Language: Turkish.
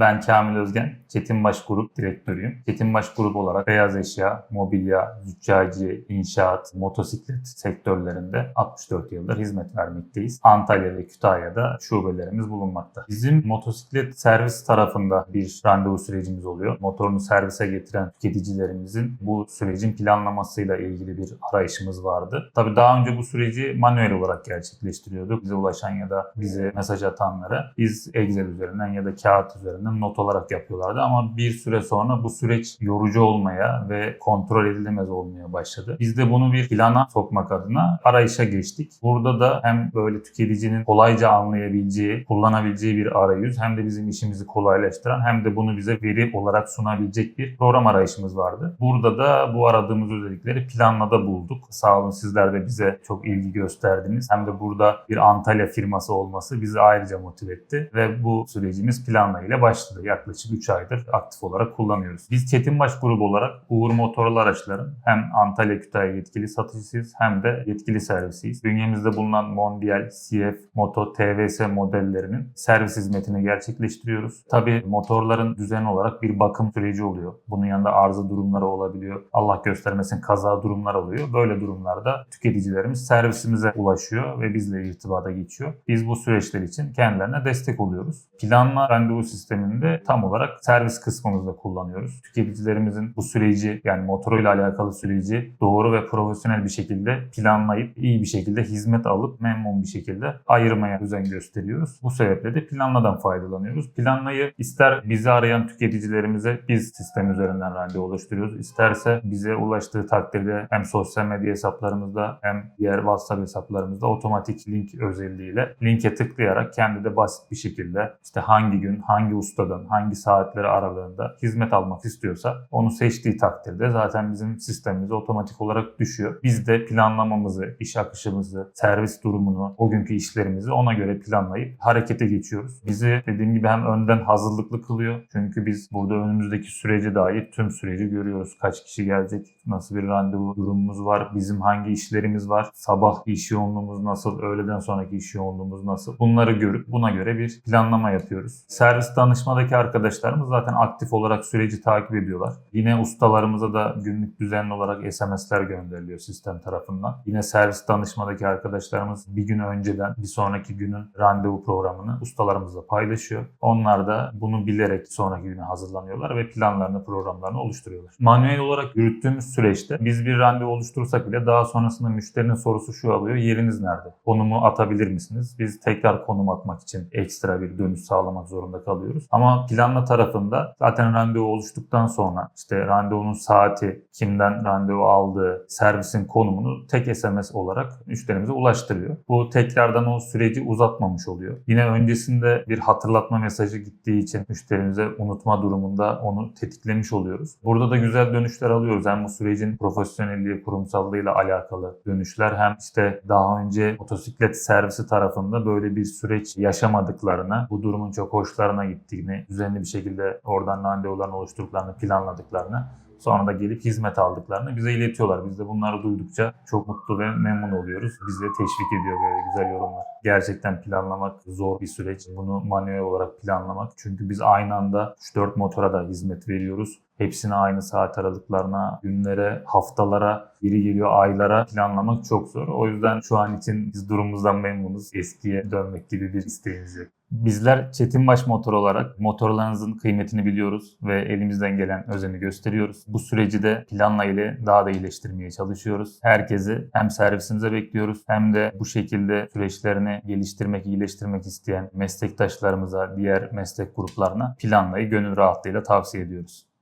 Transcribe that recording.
Ben Kamil Özgen, Çetinbaş Grup Direktörüyüm. Çetinbaş Grup olarak beyaz eşya, mobilya, züccaciye, inşaat, motosiklet sektörlerinde 64 yıldır hizmet vermekteyiz. Antalya ve Kütahya'da şubelerimiz bulunmakta. Bizim motosiklet servis tarafında bir randevu sürecimiz oluyor. Motorunu servise getiren tüketicilerimizin bu sürecin planlamasıyla ilgili bir arayışımız vardı. Tabii daha önce bu süreci manuel olarak gerçekleştiriyorduk. Bize ulaşan ya da bize mesaj atanlara biz Excel üzerinden ya da kağıt üzerinden not olarak yapıyorlardı ama bir süre sonra bu süreç yorucu olmaya ve kontrol edilemez olmaya başladı. Biz de bunu bir plana sokmak adına arayışa geçtik. Burada da hem böyle tüketicinin kolayca anlayabileceği, kullanabileceği bir arayüz hem de bizim işimizi kolaylaştıran hem de bunu bize veri olarak sunabilecek bir program arayışımız vardı. Burada da bu aradığımız özellikleri planlada bulduk. Sağ olun sizler de bize çok ilgi gösterdiniz. Hem de burada bir Antalya firması olması bizi ayrıca motive etti ve bu sürecimiz planla ile başladı. Yaklaşık 3 aydır aktif olarak kullanıyoruz. Biz Çetinbaş grubu olarak Uğur Motorlu Araçların hem Antalya Kütahya yetkili satıcısıyız hem de yetkili servisiyiz. Bünyemizde bulunan Mondial, CF, Moto, TVS modellerinin servis hizmetini gerçekleştiriyoruz. Tabii motorların düzenli olarak bir bakım süreci oluyor. Bunun yanında arıza durumları olabiliyor. Allah göstermesin kaza durumlar oluyor. Böyle durumlarda tüketicilerimiz servisimize ulaşıyor ve bizle irtibata geçiyor. Biz bu süreçler için kendilerine destek oluyoruz. Planla randevu sisteminde tam olarak servis kısmımızda kullanıyoruz. Tüketicilerimizin bu süreci yani motoruyla alakalı süreci doğru ve profesyonel bir şekilde planlayıp iyi bir şekilde hizmet alıp memnun bir şekilde ayırmaya özen gösteriyoruz. Bu sebeple de planladan faydalanıyoruz. Planlayı ister bizi arayan tüketicilerimize biz sistem üzerinden randevu oluşturuyoruz. İsterse bize ulaştığı takdirde hem sosyal medya hesaplarımızda hem diğer WhatsApp hesaplarımızda otomatik link özelliğiyle linke tıklayarak kendi de basit bir şekilde işte hangi gün, hangi ustadan, hangi saatleri aralığında hizmet almak istiyorsa onu seçtiği takdirde zaten bizim sistemimize otomatik olarak düşüyor. Biz de planlamamızı, iş akışımızı, servis durumunu, o günkü işlerimizi ona göre planlayıp harekete geçiyoruz. Bizi dediğim gibi hem önden hazırlıklı kılıyor. Çünkü biz burada önümüzdeki sürece dair tüm süreci görüyoruz. Kaç kişi gelecek, nasıl bir randevu durumumuz var, bizim hangi işlerimiz var, sabah iş yoğunluğumuz nasıl, öğleden sonraki iş yoğunluğumuz nasıl bunları görüp buna göre bir planlama yapıyoruz. Servis danışmadaki arkadaşlarımız zaten aktif olarak süreci takip ediyorlar. Yine ustalarımıza da günlük düzenli olarak SMS'ler gönderiliyor sistem tarafından. Yine servis danışmadaki arkadaşlarımız bir gün önceden bir sonraki günün randevu programını ustalarımızla paylaşıyor. Onlar da bunu bilerek sonraki güne hazırlanıyorlar ve planlarını, programlarını oluşturuyorlar. Manuel olarak yürüttüğümüz süreçte biz bir randevu oluşturursak bile daha sonrasında müşterinin sorusu şu alıyor. Yeriniz nerede? Konumu atabilir misiniz? Biz tekrar konum atmak için ekstra bir dönüş sağlamak zorunda kalıyoruz. Ama planla tarafında zaten randevu oluştuktan sonra işte randevunun saati, kimden randevu aldığı, servisin konumunu tek SMS olarak müşterimize ulaştırıyor. Bu tekrardan o süreci uzatmamış oluyor. Yine öncesinde bir hatırlatma mesajı gittiği için müşterimize unutma durumunda onu tetiklemiş oluyoruz. Burada da güzel dönüşler alıyoruz. Hem bu sürecin profesyonelliği, kurumsallığıyla alakalı dönüşler hem işte daha önce motosiklet servisi tarafında böyle bir süreç yaşamadıklarına, bu durumun çok hoşlarına gittiğini, düzenli bir şekilde oradan randevularını oluşturduklarını, planladıklarını sonra da gelip hizmet aldıklarını bize iletiyorlar. Biz de bunları duydukça çok mutlu ve memnun oluyoruz. Bizi de teşvik ediyor böyle güzel yorumlar. Gerçekten planlamak zor bir süreç. Bunu manuel olarak planlamak. Çünkü biz aynı anda 3-4 motora da hizmet veriyoruz. Hepsini aynı saat aralıklarına, günlere, haftalara, biri geliyor aylara planlamak çok zor. O yüzden şu an için biz durumumuzdan memnunuz. Eskiye dönmek gibi bir isteğimiz yok. Bizler Çetinbaş Motor olarak motorlarınızın kıymetini biliyoruz ve elimizden gelen özeni gösteriyoruz. Bu süreci de planla ile daha da iyileştirmeye çalışıyoruz. Herkesi hem servisimize bekliyoruz hem de bu şekilde süreçlerini geliştirmek, iyileştirmek isteyen meslektaşlarımıza, diğer meslek gruplarına planlayı gönül rahatlığıyla tavsiye ediyoruz.